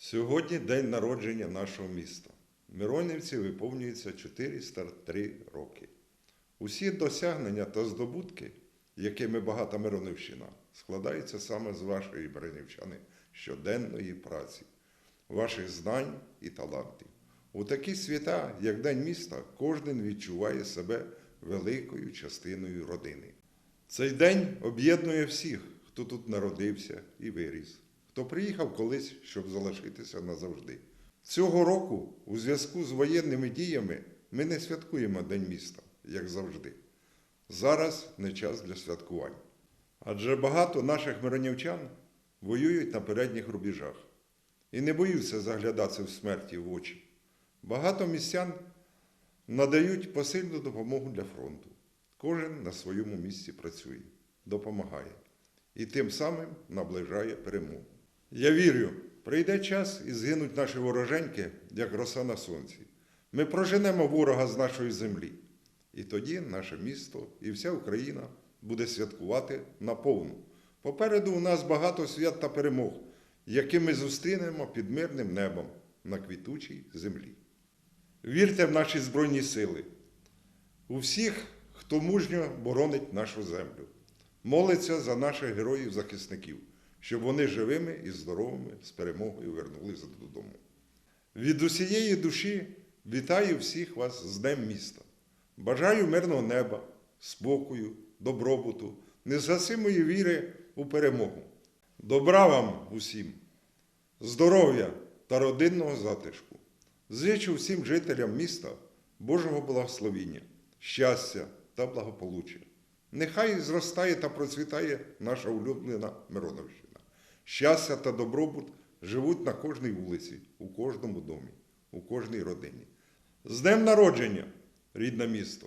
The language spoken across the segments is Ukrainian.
Сьогодні день народження нашого міста. Миронівці виповнюється 403 роки. Усі досягнення та здобутки, якими багата Миронівщина, складаються саме з вашої Миронівщани щоденної праці, ваших знань і талантів. У такі свята, як День міста, кожен відчуває себе великою частиною родини. Цей день об'єднує всіх, хто тут народився і виріс, хто приїхав колись, щоб залишитися назавжди. Цього року, у зв'язку з воєнними діями, ми не святкуємо День міста, як завжди. Зараз не час для святкувань. Адже багато наших миронівчан воюють на передніх рубежах і не боються заглядатися в смерті в очі. Багато містян надають посильну допомогу для фронту. Кожен на своєму місці працює, допомагає і тим самим наближає перемогу. Я вірю, прийде час і згинуть наші вороженьки, як роса на сонці. Ми проженемо ворога з нашої землі. І тоді наше місто і вся Україна буде святкувати наповну. Попереду у нас багато свят та перемог, які ми зустрінемо під мирним небом на квітучій землі. Вірте в наші Збройні сили, у всіх, хто мужньо боронить нашу землю, молиться за наших героїв-захисників, щоб вони живими і здоровими з перемогою вернулися додому. Від усієї душі вітаю всіх вас з Днем міста. Бажаю мирного неба, спокою, добробуту, незгасимої віри у перемогу. Добра вам усім, здоров'я та родинного затишку. Зичу всім жителям міста Божого благословіння, щастя та благополуччя. Нехай зростає та процвітає наша улюблена Мироновщина. Щастя та добробут живуть на кожній вулиці, у кожному домі, у кожній родині. З днем народження, рідне місто!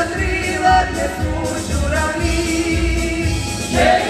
potriva de fuggiura. Yeah.